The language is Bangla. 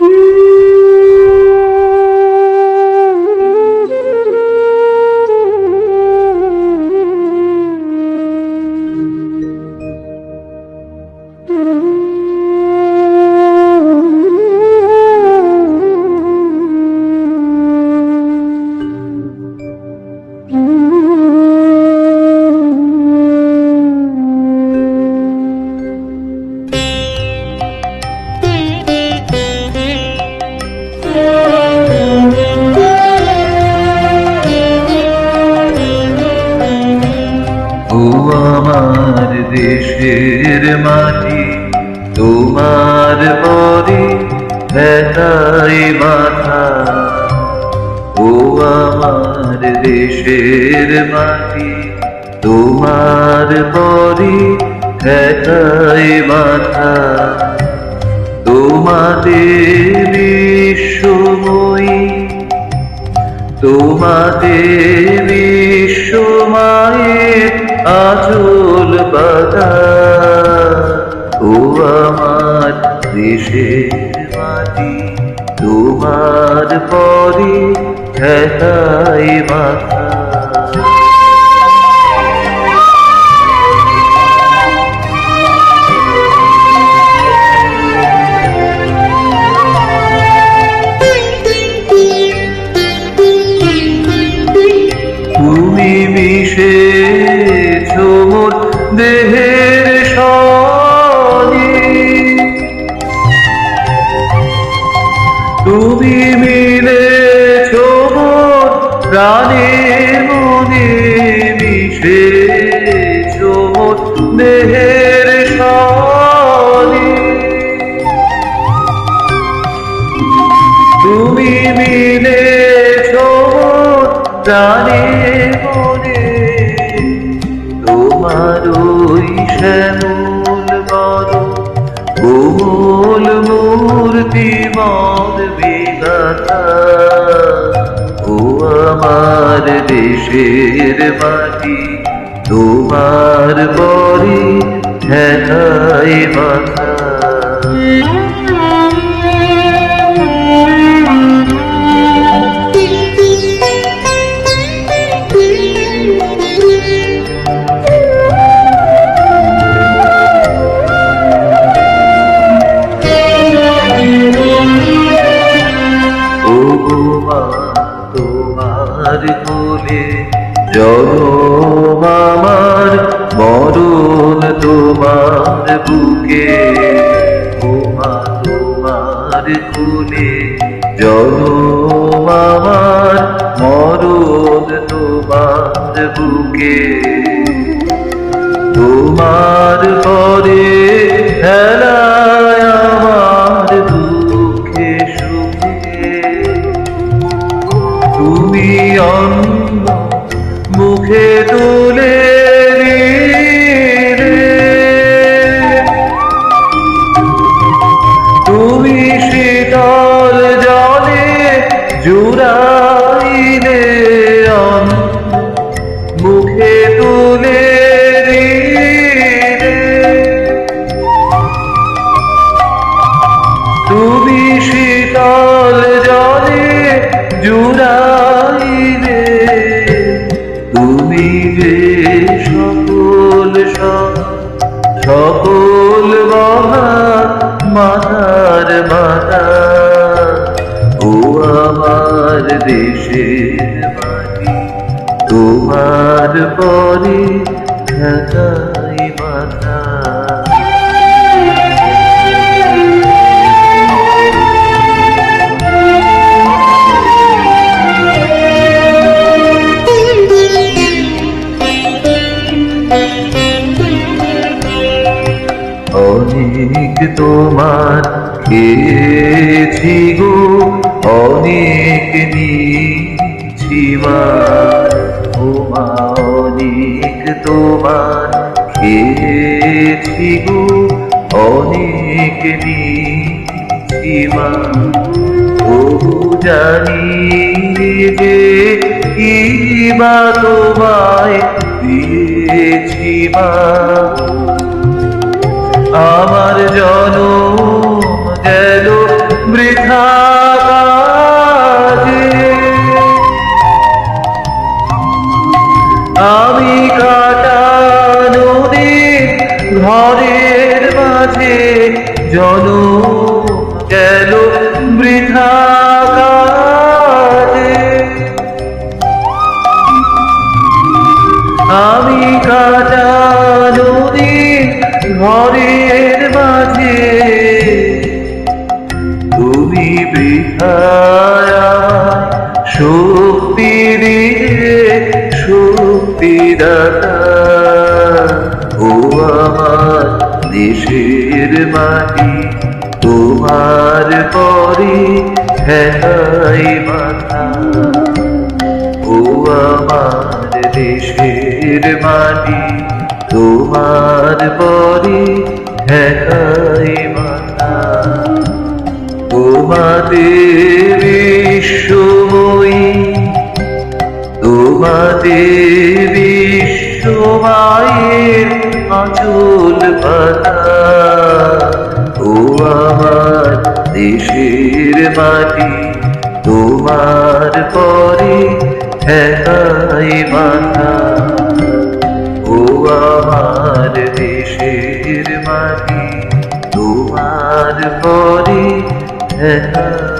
Woo! আমার দেশের মাটি, তোমার পরে ব্যথাই মাথা ও আমার দেশের মাটি, তোমার পরে ব্যথাই মাথা তোমাদের বিশ্বময়ী, তোমাদের বিশ্বমায়ের আচল বাধা। ও আমার দেশের মাটি তোমার পরে হেতাই মাথা। তুমি মিলে মোর প্রাণের মনে মিশে মোর দেহের সনে। তুমি মিলে প্রাণে মনে তোমার ওই শ্যামল বড় মূর্তি বিধাতা ও আমার দেশের মাটি তোমার পরে ঠেকাই তোমার কোলে জনম আমার মরণ তোমার বুকে। মা তোমার কোলে আমার মরণ তোমার বুকে। মুখে তুলে তুমি শীতল জলে জুড়াইলে মুখে তুলে তুমি শীতল জলে জুড়াইলে মাতার মাতা ও আমার দেশের মাটি। তোমার পরে ঢাকাই মাথা অনেক তোমার খেয়েছি গো অনেক নিয়েছি মা ও মা অনেক তোমার খেয়েছি গো অনেক নিয়েছি ও জানি যে কি বা তোমায় দিয়েছি মা। আমার জনম গেল বৃথা আমি কাটা নদীর ঘরের মাঝে জন গেল বৃথা দাতা ও আমার মাটি, তোমার পরে হেতাই মাথা। ও আমার দেশের মাটি, তোমার পরে হেতাই মাথা। তোমাদের বিশ্বময়ী, তোমাদের আচল পাতা দেশের মাটি তোমার পরে হেতাই মাথা ও আমার দেশের মাটি তোমার পরে হেতাই